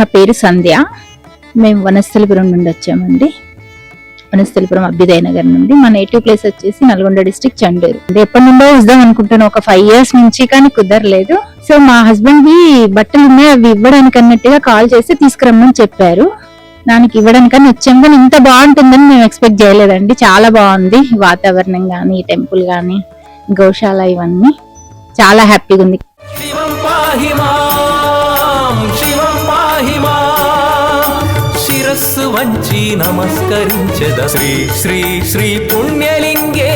నా పేరు సంధ్య. మేము వనస్థలిపురం నుండి వచ్చామండి. వనస్థలిపురం అభ్యుదయ నగర్ నుండి. మా నేటివ్ ప్లేస్ వచ్చేసి నల్గొండ డిస్టిక్ చండూరు. ఎప్పటి నుండో వద్దాం అనుకుంటాను ఒక ఫైవ్ ఇయర్స్ నుంచి కానీ కుదరలేదు. సో మా హస్బెండ్ వి బట్టలు ఉన్నాయి. అవి ఇవ్వడానికి అన్నట్టుగా కాల్ చేసి తీసుకురమ్మని చెప్పారు. దానికి ఇవ్వడానికని వచ్చాం. కానీ ఇంత బాగుంటుందని మేము ఎక్స్పెక్ట్ చేయలేదండి. చాలా బాగుంది. వాతావరణం కానీ టెంపుల్ కానీ గోశాల ఇవన్నీ. చాలా హ్యాపీగా ఉంది. శిరసు వంచి నమస్కరించద శ్రీ శ్రీ శ్రీ పుణ్యలింగే